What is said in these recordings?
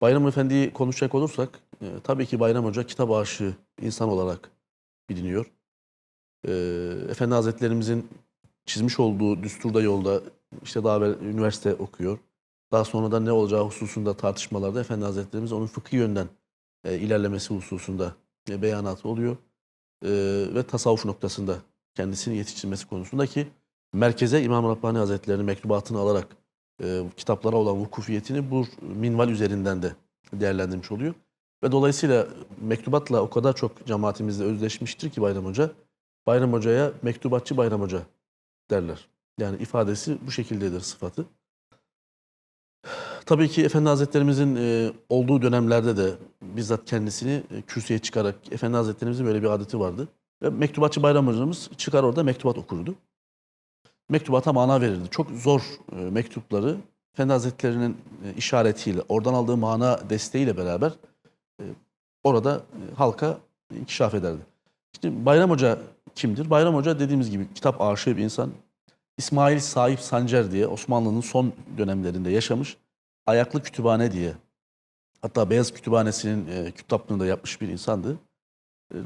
Bayram Efendi'yi konuşacak olursak e, tabii ki Bayram Hoca kitap aşığı insan olarak biliniyor. E, Efendi Hazretlerimizin çizmiş olduğu düsturda yolda işte daha evvel üniversite okuyor. Daha sonra da ne olacağı hususunda tartışmalarda Efendi Hazretlerimiz onun fıkhi yönden e, ilerlemesi hususunda e, beyanatı oluyor. E, ve tasavvuf noktasında kendisini yetiştirmesi konusunda ki merkeze İmam Rabbani Hazretleri'nin mektubatını alarak e, kitaplara olan vukufiyetini bu minval üzerinden de değerlendirmiş oluyor. Ve dolayısıyla mektubatla o kadar çok cemaatimizde özleşmiştir ki Bayram Hoca, Bayram Hoca'ya mektubatçı Bayram Hoca derler. Yani ifadesi bu şekildedir sıfatı. Tabii ki Efendi Hazretlerimizin e, olduğu dönemlerde de bizzat kendisini e, kürsüye çıkarak Efendi Hazretlerimizin böyle bir adeti vardı. Ve mektubatçı Bayram Hocamız çıkar orada mektubat okurdu. Mektubata mana verirdi. Çok zor e, mektupları Efendi Hazretleri'nin e, işaretiyle, oradan aldığı mana desteğiyle beraber e, orada halka inkişaf ederdi. İşte Bayram Hoca kimdir? Bayram Hoca dediğimiz gibi kitap aşığı bir insan. İsmail Sahip Sancar diye Osmanlı'nın son dönemlerinde yaşamış. Ayaklı Kütüphane diye. Hatta Beyaz Kütüphanesi'nin e, kitaplığını da yapmış bir insandı. E, e,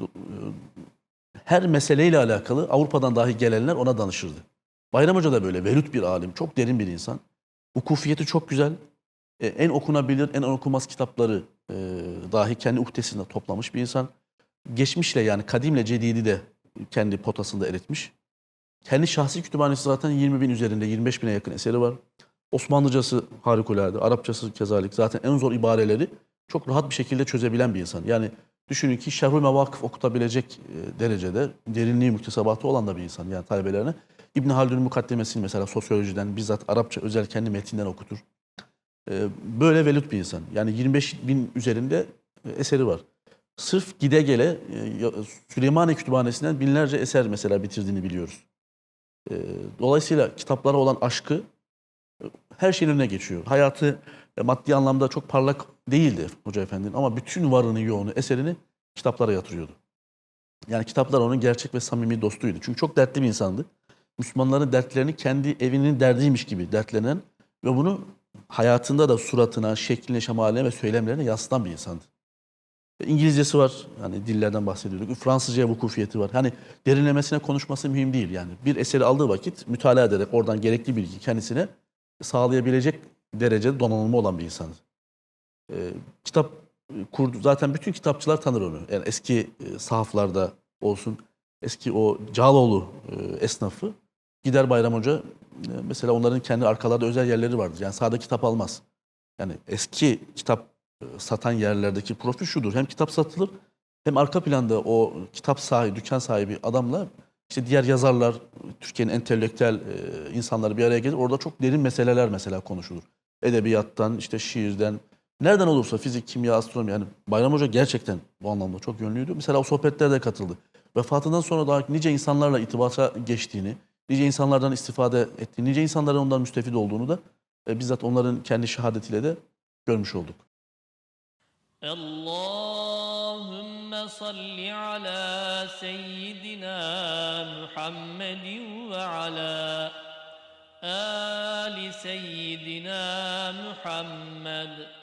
her meseleyle alakalı Avrupa'dan dahi gelenler ona danışırdı. Bayram Hoca da böyle velut bir alim, çok derin bir insan. Ukufiyeti çok güzel. E, en okunabilir, en okunmaz kitapları e, dahi kendi uhdesinde toplamış bir insan. Geçmişle yani kadimle cedidi de kendi potasında eritmiş. Kendi şahsi kütüphanesi zaten 20 bin üzerinde, 25 bine yakın eseri var. Osmanlıcası harikulade, Arapçası kezalik. Zaten en zor ibareleri çok rahat bir şekilde çözebilen bir insan. Yani düşünün ki Şerhül Mevakıf okutabilecek e, derecede derinliği, müktesebatı olan da bir insan yani talebelerine. İbn Haldun'un mukaddemesini mesela sosyolojiden bizzat Arapça özel kendi metinden okutur. E, Böyle velut bir insan. Yani 25 bin üzerinde e, eseri var. Sırf gide gele e, Süleymaniye Kütüphanesi'nden binlerce eser mesela bitirdiğini biliyoruz. E, Dolayısıyla kitaplara olan aşkı e, her şeyin önüne geçiyor. Hayatı maddi anlamda çok parlak değildi Hoca Efendi'nin ama bütün varını yoğunu, eserini kitaplara yatırıyordu. Yani kitaplar onun gerçek ve samimi dostuydu. Çünkü çok dertli bir insandı. Müslümanların dertlerini kendi evinin derdiymiş gibi dertlenen ve bunu hayatında da suratına, şekline, şemaline ve söylemlerine yansıtan bir insandı. İngilizcesi var. Hani dillerden bahsediyorduk. Fransızcaya vukufiyeti var. Hani derinlemesine konuşması mühim değil yani. Bir eseri aldığı vakit mütalaa ederek oradan gerekli bilgi kendisine sağlayabilecek derecede donanımlı olan bir insandı. Ee, kitap e, kurdu. Zaten bütün kitapçılar tanır onu. Yani eski e, sahaflarda olsun, eski o Cağaloğlu e, esnafı gider Bayram Hoca e, mesela onların kendi arkalarda özel yerleri vardır. Yani sağda kitap almaz. Yani eski kitap e, satan yerlerdeki profil şudur. Hem kitap satılır hem arka planda o kitap sahibi, dükkan sahibi adamla işte diğer yazarlar, Türkiye'nin entelektüel e, insanları bir araya gelir. Orada çok derin meseleler mesela konuşulur. Edebiyattan, işte şiirden, nereden olursa fizik, kimya, astronomi yani Bayram Hoca gerçekten bu anlamda çok yönlüydü. Mesela o sohbetlerde katıldı. Vefatından sonra daha nice insanlarla itibata geçtiğini, nice insanlardan istifade ettiğini, nice insanların ondan müstefit olduğunu da e, bizzat onların kendi şehadetiyle de görmüş olduk. Allahümme salli ala seyyidina Muhammedin ve ala ali seyyidina Muhammed.